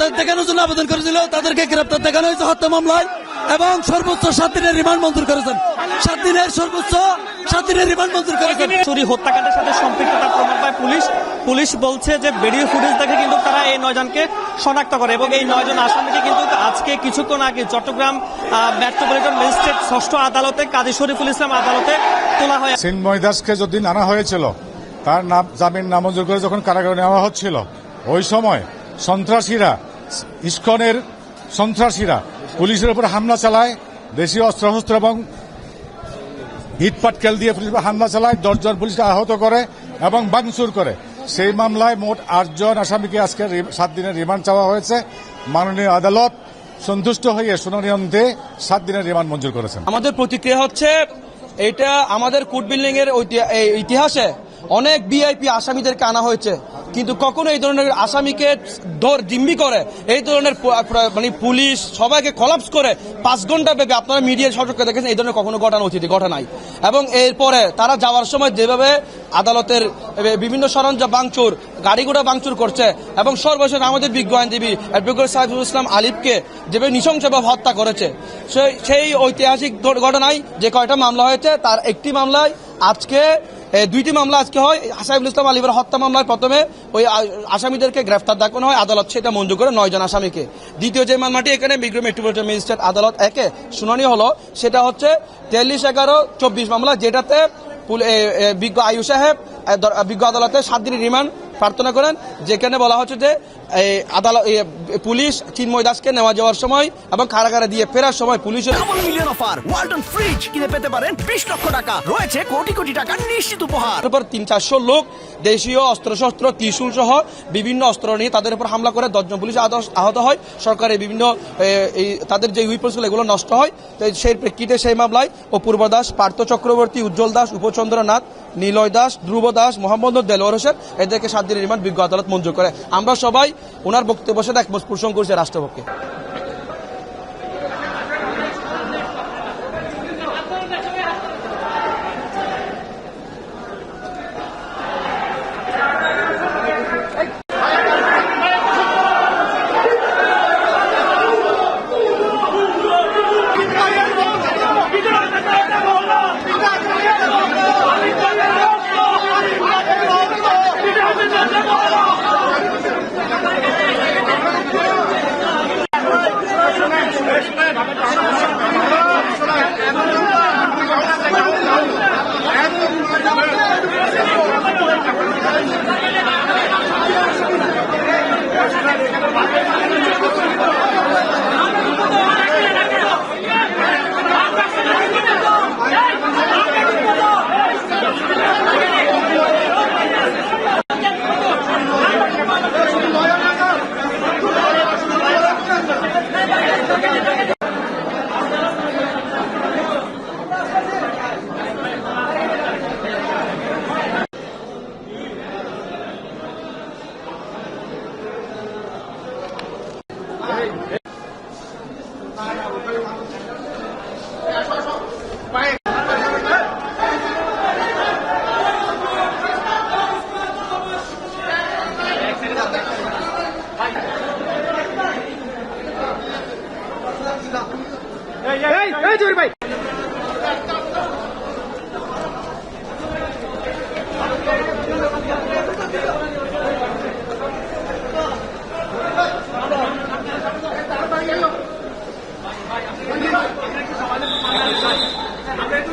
গ্রেপ্তার দেখানোর জন্য আবেদন করেছিল। তাদেরকে গ্রেপ্তার দেখানো হয়েছে হত্যা মামলায় এবং সর্বোচ্চ সাত দিনের রিমান্ড মঞ্জুর করেছেন। সাত দিনের সর্বোচ্চ সাত দিনের রিমান্ড মঞ্জুর করেছেন। চুরি হত্যাকাণ্ডের সাথে সম্পৃক্ততা প্রমাণ পায় পুলিশ। পুলিশ বলছে যে ভিডিও ফুটেজ দেখে কিন্তু তারা এই নয়জনকে শনাক্ত করে এবং এই নয়জন আসামিকে কিন্তু আজকে কিছুক্ষণ আগে চট্টগ্রাম মেট্রোপলিটন ম্যাজিস্ট্রেট ষষ্ঠ আদালতে কাজী শরীফুল ইসলাম আদালতে তোলা হয়। চিন্ময় দাসকে যদিন আনা হয়েছিল তার নাম জামিন নামঞ্জুর করে যখন কারাগারে নেওয়া হচ্ছিল ওই সময় সন্ত্রাসীরা ইস্কনের সন্ত্রাসীরা পুলিশের উপর হামলা চালায়, দেশীয় অস্ত্রশস্ত্র এবং ইট পাটকেল দিয়ে পুলিশ হামলা চালায়, দশজন পুলিশকে আহত করে এবং বাংচুর করে। সেই মামলায় মোট আটজন আসামিকে আজকে সাত দিনের রিমান্ড চাওয়া হয়েছে। মাননীয় আদালত সন্তুষ্ট হয়ে শুনানি অন্তে সাত দিনের রিমান্ড মঞ্জুর করেছেন। আমাদের প্রতিক্রিয়া হচ্ছে এটা আমাদের কোর্ট বিল্ডিং এর ইতিহাসে অনেক বিআইপি আসামিদেরকে আনা হয়েছে। কিন্তু কখনো এই ধরনের আসামিকে ধর জিম্মি করে, এই ধরনের মানে পুলিশ সবাইকে কলাপস করে পাঁচ ঘণ্টা ব্যাপী আপনারা মিডিয়ার সচক্ষে দেখেছেন, এই ধরনের কখনো ঘটানো উচিত, ঘটে নাই। এবং এরপরে তারা যাওয়ার সময় যেভাবে আদালতের বিভিন্ন সরঞ্জাম বাংচুর গাড়ি ঘোড়া বাংচুর করছে এবং সর্বশেষ আমাদের বিজ্ঞ আইনজীবী অ্যাডভোকেট সাইফুল ইসলাম আলিফকে যেভাবে নৃশংসভাবে হত্যা করেছে সেই- সেই ঐতিহাসিক ঘটনায় যে কয়টা মামলা হয়েছে, তার একটি মামলায় আজকে দুইটি মামলা আজকে হয়। সাইফুল ইসলাম আলিফের হত্যা মামলায় প্রথমে ওই আসামিদেরকে গ্রেফতার দেখানো হয়। আদালত সেটা মঞ্জুর করে নয়জন আসামিকে। দ্বিতীয় যে মামলাটি, এখানে বিগ্রহ মেট্রোপলিটন ম্যাজিস্ট্রেট আদালত একে শুনানি হলো। সেটা হচ্ছে তেল্লিশ এগারো চব্বিশ মামলা, যেটাতে বিজ্ঞ আয়ু সাহেব বিজ্ঞ আদালতে সাত দিনের রিমান্ড প্রার্থনা করেন, যেখানে বলা হচ্ছে যে আদালত পুলিশ চিন্ময় দাসকে নেওয়া যাওয়ার সময় এবং কারাগারে দিয়ে ফেরার সময় পুলিশের অফার ওয়ালটন ফ্রিজ কিনে পেতে পারেন বিশ লক্ষ টাকা। রয়েছে কোটি কোটি টাকার নিশ্চিত উপহার। উপর তিন চারশো লোক দেশীয় অস্ত্রশস্ত্র, ত্রিশূল সহ বিভিন্ন অস্ত্র নিয়ে তাদের উপর হামলা করে দশজন পুলিশ আহত- আহত হয়। সরকারের বিভিন্ন এই, তাদের যে উইপন্সগুলো এগুলো নষ্ট হয়। তো সেই প্রেক্ষিতে সেই মামলায় অপূর্ব দাস, পার্থ চক্রবর্তী, উজ্জ্বল দাস, উপচন্দ্র নাথ, নিলয় দাস, ধ্রুব দাস, মোহাম্মদ দেলোয়ার হোসেন, এদেরকে সাত দিনের রিমান্ড বিজ্ঞ আদালত মঞ্জুর করে। আমরা সবাই ওনার বক্তব্য সাথে একমত পোষণ করছি রাষ্ট্রপক্ষে। এই জহির ভাই। আমরা একটু